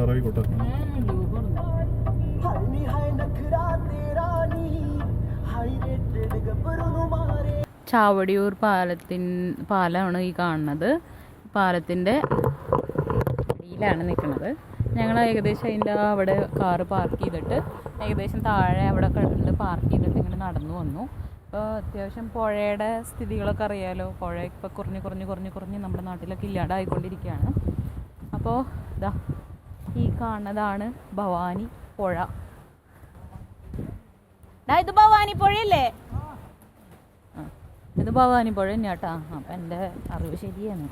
തറവിക്കോട്ടെ ചാവടിയൂർ പാലത്തിൻ പാലമാണ് ഈ കാണുന്നത്. പാലത്തിന്റെ അടിയിലാണ് നിൽക്കുന്നത്. ഞങ്ങൾ ഏകദേശം അതിന്റെ അവിടെ കാറ് പാർക്ക് ചെയ്തിട്ട് ഏകദേശം താഴെ അവിടെ കടലിൽ പാർക്ക് ചെയ്തിട്ട് ഇങ്ങനെ നടന്നു വന്നു. ഇപ്പോൾ അത്യാവശ്യം പുഴയുടെ സ്ഥിതികളൊക്കെ അറിയാലോ. പുഴ ഇപ്പോൾ കുറഞ്ഞ് കുറഞ്ഞ് കുറഞ്ഞ് കുറഞ്ഞ് നമ്മുടെ നാട്ടിലൊക്കെ ഇല്ലാണ്ടായിക്കൊണ്ടിരിക്കുകയാണ് അപ്പോൾ ഇതാ ഈ കാണുന്നതാണ് ഭവാനി പുഴ. ഇത് ഭവാനി പുഴയല്ലേ? ആ, ഇത് ഭവാനി പുഴ തന്നെയാട്ടാ അപ്പൊ എന്റെ അറിവ് ശരിയാണ്.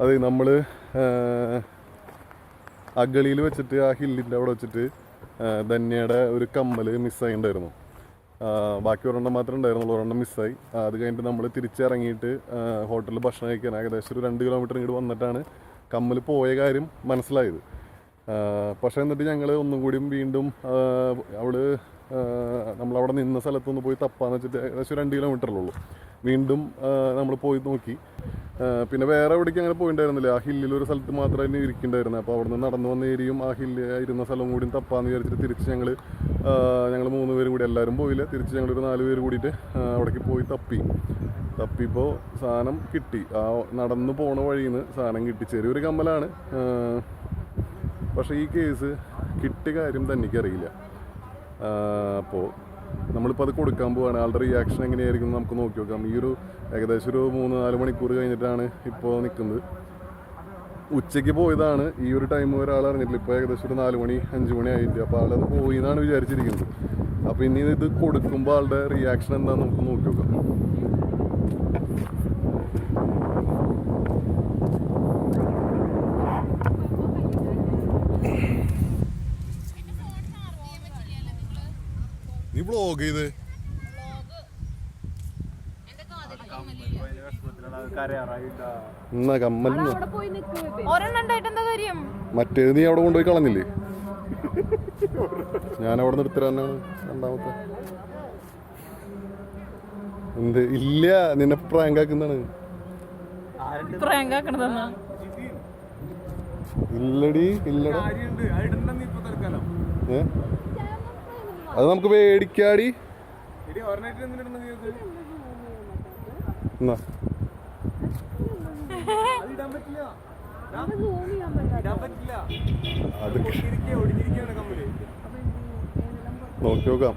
അതെ നമ്മൾ അഗളിയിൽ വെച്ചിട്ട് ആ ഹില്ലിന്റെ അവിടെ വെച്ചിട്ട് ആ, ധന്യയുടെ ഒരു കമ്മൽ മിസ്സായിണ്ടായിരുന്നു ബാക്കി ഒരെണ്ണം മാത്രമേ ഉണ്ടായിരുന്നുള്ളൂ. ഒരെണ്ണം മിസ്സായി. അത് കഴിഞ്ഞിട്ട് നമ്മൾ തിരിച്ചിറങ്ങിയിട്ട് ഹോട്ടലിൽ ഭക്ഷണം കഴിക്കാൻ ഏകദേശം ഒരു രണ്ട് കിലോമീറ്റർ ഇങ്ങോട്ട് വന്നിട്ടാണ് കമ്മൽ പോയ കാര്യം മനസ്സിലായത്. പക്ഷേ എന്നിട്ട് ഞങ്ങൾ ഒന്നും കൂടിയും വീണ്ടും അവൾ നമ്മളവിടെ നിന്ന സ്ഥലത്തൊന്ന് പോയി തപ്പാന്ന് വെച്ചിട്ട് ഏകദേശം രണ്ട് കിലോമീറ്ററിലുള്ളൂ. വീണ്ടും നമ്മൾ പോയി നോക്കി. പിന്നെ വേറെ എവിടേക്ക് അങ്ങനെ പോയിണ്ടായിരുന്നില്ല. ആ ഹില്ലിൽ ഒരു സ്ഥലത്ത് മാത്രമേ ഇരിക്കുന്നുണ്ടായിരുന്നത് അപ്പോൾ അവിടെ നിന്ന് നടന്നു വന്ന ഏരിയയും ആ ഹില്ല് ഇരുന്ന സ്ഥലവും കൂടി തപ്പാന്ന് വിചാരിച്ചിട്ട് തിരിച്ച് ഞങ്ങൾ ഞങ്ങൾ മൂന്ന് പേര് കൂടി എല്ലാവരും പോയില്ല. തിരിച്ച് ഞങ്ങളൊരു നാല് പേര് കൂടിയിട്ട് അവിടേക്ക് പോയി തപ്പി. തപ്പിപ്പോൾ സാധനം കിട്ടി. ആ നടന്നു പോണ വഴിയിൽ നിന്ന് സാധനം കിട്ടി. ചെറിയൊരു കമ്മലാണ്. പക്ഷേ ഈ കേസ് കിട്ടിയ കാര്യം തന്നെ അറിയില്ല. അപ്പോൾ നമ്മളിപ്പോൾ അത് കൊടുക്കാൻ പോവുകയാണ് ആളുടെ റിയാക്ഷൻ എങ്ങനെയായിരിക്കും നമുക്ക് നോക്കി നോക്കാം. ഈ ഒരു ഏകദേശം ഒരു മൂന്ന് നാല് മണിക്കൂർ കഴിഞ്ഞിട്ടാണ് ഇപ്പോൾ നിൽക്കുന്നത് ഉച്ചയ്ക്ക് പോയതാണ്. ഈ ഒരു ടൈം ഒരാൾ അറിഞ്ഞിട്ടില്ല. ഇപ്പോൾ ഏകദേശം ഒരു നാല് മണി അഞ്ച് മണി ആയിട്ട്. അപ്പോൾ ആളത് പോയി എന്നാണ് വിചാരിച്ചിരിക്കുന്നത്. അപ്പോൾ ഇനി ഇത് കൊടുക്കുമ്പോൾ ആളുടെ റിയാക്ഷൻ എന്താണെന്ന് നമുക്ക് നോക്കി നോക്കാം. നീ ഇത്. ചെയ്ത് എന്നാ മറ്റേത് നീ അവിടെ കൊണ്ടുപോയി കളഞ്ഞില്ലേ? ഞാൻ അവിടെ നിർത്തര തന്നെയാണ് രണ്ടാമത്തെ. എന്ത്? ഇല്ല നിന്നെ പ്രാങ്ക് ആക്കുന്നതാണ് പ്രാങ്ക് ആക്കണതെന്നാ ഇല്ലടി ഇല്ലടാ ഏ? അത് നമുക്ക് പേടിക്കാടി. അത് നോക്കി നോക്കാം.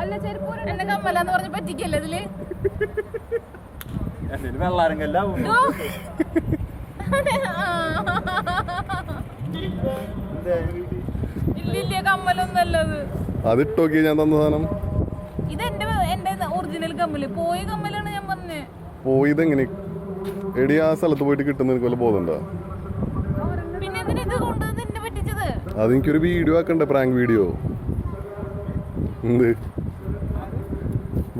അല്ല ചെരുപ്പ് എന്റെ കമ്മലാന്ന് പറഞ്ഞ് പറ്റിക്കല്ലേ ഇതിൽ? ഓ. ഇല്ല ഇല്ല കമ്മലൊന്നല്ല അത്. ഇട്ടോക്കി ഞാൻ തന്ന സാധനം. ഇത് എന്റെ എന്റെ ഒറിജിനൽ കമ്മൽ. പോയ കമ്മലാണ് ഞാൻ പറഞ്ഞേ. പോയത് എങ്ങനെ എടി ആ സ്ഥലത്ത് പോയിട്ട് കിട്ടുന്ന എനിക്ക് വല്ല ബോധമുണ്ടോ? പിന്നെ എന്നെ പറ്റിച്ചത്? അത് എനിക്കൊരു വീഡിയോ ആക്കണ്ടേ പ്രാങ്ക് വീഡിയോ എന്ത്?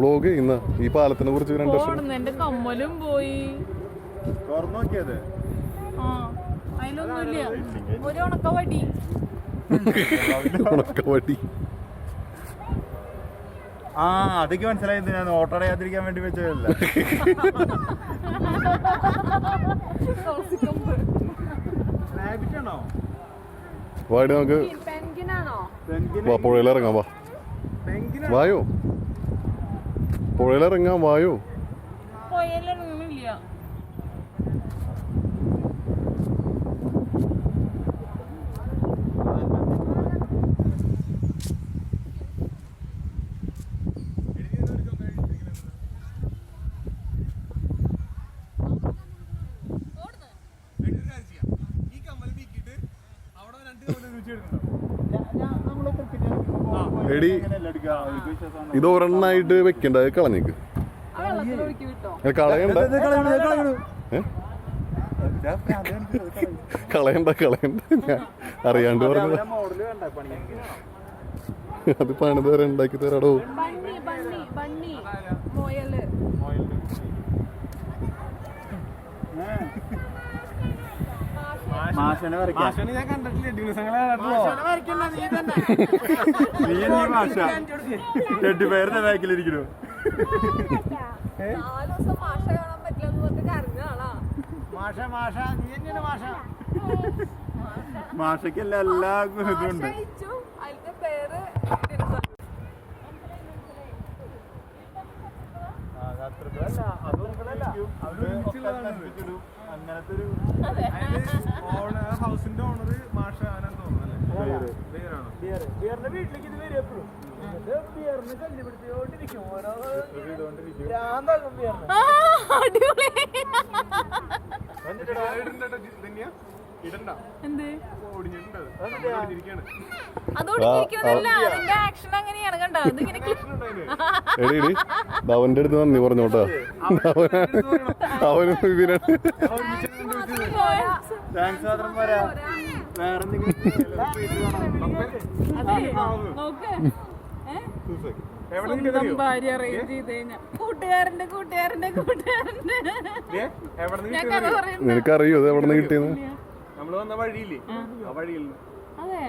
വ്ളോഗ് ഇന്ന് ഈ പാലത്തിനെ കുറിച്ച് രണ്ട് വർഷം എന്റെ കമ്മലും പോയി. അതിലൊന്നുമില്ല ഒരു ഉണക്കവടി. ഉണക്കവടി. ആ അതൊക്കെ മനസ്സിലായത് ഞാൻ ഓട്ടോ അടയാതിരിക്കാൻ വേണ്ടി വെച്ചതല്ല. വാടി നമുക്ക് വാ വായോ. പുഴയിലിറങ്ങാം വായോ? എടി ഇത് ഒരെണ്ണായിട്ട് വെക്കണ്ട അത് കളഞ്ഞേക്ക്. കളയണ്ട? കളയണ്ട കളയണ്ട. ഞാൻ അറിയാണ്ട് പറഞ്ഞത്. അത് പണിത് വരെ ഉണ്ടാക്കി തരാടോ. മാഷനെ വരയ്ക്കാം. മാഷനെ ഞാൻ കണ്ടിട്ടില്ല. ദിവസങ്ങളെ നീ നീ മാഷ. ടെഡി പേരുടെ ബാക്കിലിരിക്കുന്നു. നാല് ദിവസം മാഷ മാഷ മാഷ നീ എന്നെ മാഷ? മാഷയ്ക്കല്ല എല്ലാ ഇതുണ്ട് അതിന്റെ പേര് ഇട്ടിരുന്നു. അങ്ങനത്തെ ഒരു പേരാണോ ബിയറിന്റെ വീട്ടിലേക്ക് ഇത് വരും എപ്പോഴും. ബിയറിന് ഓരോ ഭ്രാന്താകും എടി എടി. അവന്റെ അടുത്ത് നന്ദി പറഞ്ഞോട്ടാ അവനും ഇവനാണ് താങ്ക്സ് മാത്രം പോരാ. വേറെ നോക്ക് സ്വന്തം ഭാര്യ അറേഞ്ച് ചെയ്ത് കഴിഞ്ഞാ കൂട്ടുകാരന്റെ കൂട്ടുകാരന്റെ കൂട്ടുകാരന്റെ ഞാൻ കഥ പറയുന്നു നിനക്കറിയോ ഇത് എവിടെ നിന്ന് കിട്ടിയെന്ന്? നമ്മൾ വന്ന വഴിയില്ലേ? ആ. വഴിയിൽ അതെ.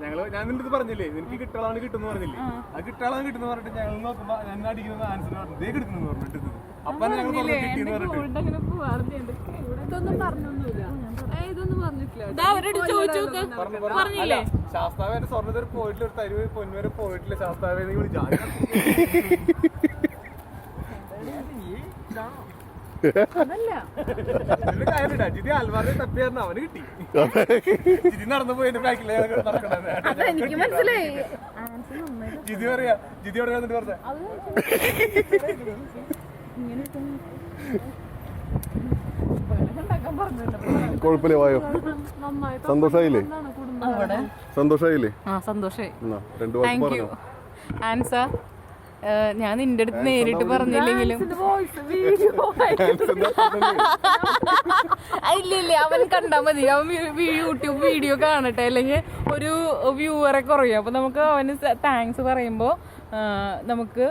ഞങ്ങൾ ഞാൻ നിന്റെ അടുത്ത് പറഞ്ഞില്ലേ നിനക്ക് കിട്ടാളാണ് കിട്ടുന്ന പറഞ്ഞില്ലേ? ആ. കിട്ടാളാണ് കിട്ടുന്ന പറഞ്ഞിട്ട് ഞങ്ങൾ നോക്കുമ്പോ ഞാൻ അടിക്കുന്ന ആൻസർ പറഞ്ഞു ദേ കിട്ടുന്നു പറഞ്ഞിട്ട് അപ്പൊ ഞങ്ങൾ പറഞ്ഞു കിട്ടിയെന്ന് പറഞ്ഞിട്ട്. ഇതൊന്നും പറഞ്ഞൊന്നുമില്ല. പറഞ്ഞില്ലേ? ശാസ്താവ് എന്റെ സ്വർണ വരെ പോയിട്ടില്ല ഒരു തരുവ് പൊന്നു വരെ പോയിട്ടില്ല. ശാസ്താവ് ജിതി അൽവാറിനെ തപ്പിയായിരുന്നു അവന് കിട്ടി. ജിതി നടന്നു പോയി എന്റെ ബാക്കിലെ മനസ്സിലായി. ജിതി പറയാ ജിതി എവിടെ വന്നിട്ട് പറഞ്ഞ? കുഴപ്പമില്ല വായോ. സന്തോഷായില്ലേ? സന്തോഷായില്ലേ? സന്തോഷായി. രണ്ടു വാക്ക് പറഞ്ഞോ? ഞാൻ നിന്റെ അടുത്ത് നേരിട്ട് പറഞ്ഞില്ലെങ്കിലും. ഇല്ല ഇല്ല അവൻ കണ്ടാ മതി. അവൻ യൂട്യൂബ് വീഡിയോ കാണട്ടെ. അല്ലെങ്കിൽ ഒരു വ്യൂവറെ കുറയും. അപ്പൊ നമുക്ക് അവന് താങ്ക്സ് പറയുമ്പോ നമുക്ക്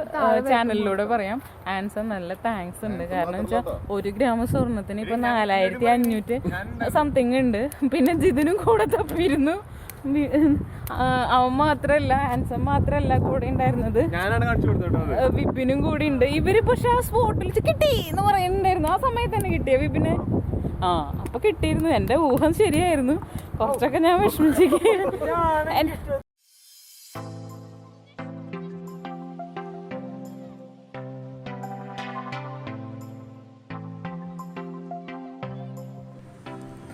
ചാനലിലൂടെ പറയാം. ആൻസർ നല്ല താങ്ക്സ് ഉണ്ട്. കാരണം വെച്ചാൽ ഒരു ഗ്രാമ സ്വർണത്തിന് ഇപ്പൊ നാലായിരത്തി അഞ്ഞൂറ്റി സംതിങ് ഉണ്ട്. പിന്നെ ജിതിനും കൂടെ തപ്പിയിരുന്നു. അവൻ മാത്രല്ല ആൻസർ മാത്രല്ല കൂടെ ഉണ്ടായിരുന്നത്. വിപിനും കൂടി ഉണ്ട്. ഇവർ പക്ഷെ ആ സ്പോട്ടിൽ കിട്ടി എന്ന് പറയുന്നുണ്ടായിരുന്നു. ആ സമയത്ത് തന്നെ കിട്ടിയ വിപിന്. ആ അപ്പൊ കിട്ടിയിരുന്നു. എന്റെ ഊഹം ശരിയായിരുന്നു. കുറച്ചൊക്കെ ഞാൻ വിഷമിച്ചിരിക്കും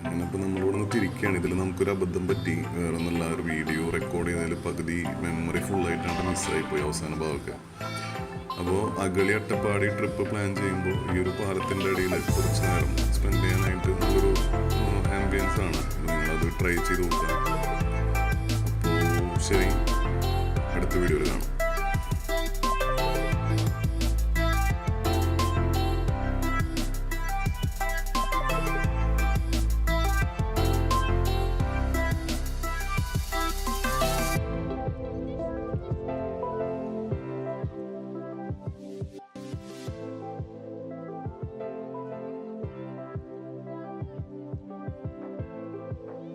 അങ്ങനെ ഇപ്പോൾ നമ്മളിവിടെ നിന്ന് തിരിക്കുകയാണ് ഇതിൽ നമുക്കൊരു അബദ്ധം പറ്റി വേറെ നല്ല ഒരു വീഡിയോ റെക്കോർഡ് ചെയ്തതിൽ പകുതി മെമ്മറി ഫുള്ളായിട്ടാണ് മിസ്സായി പോയി അവസാന ഭാഗമൊക്കെ. അപ്പോൾ അഗളി അട്ടപ്പാടി ട്രിപ്പ് പ്ലാൻ ചെയ്യുമ്പോൾ ഈ ഒരു പാലത്തിന്റെ ഇടയിൽ കുറച്ച് നേരം സ്പെൻഡ് ചെയ്യാനായിട്ട് നല്ലൊരു ആംബിയൻസ് ആണ്. നിങ്ങളത് ട്രൈ ചെയ്ത് നോക്കുക. അപ്പോൾ ശരി. അടുത്ത വീഡിയോയിൽ കാണാം.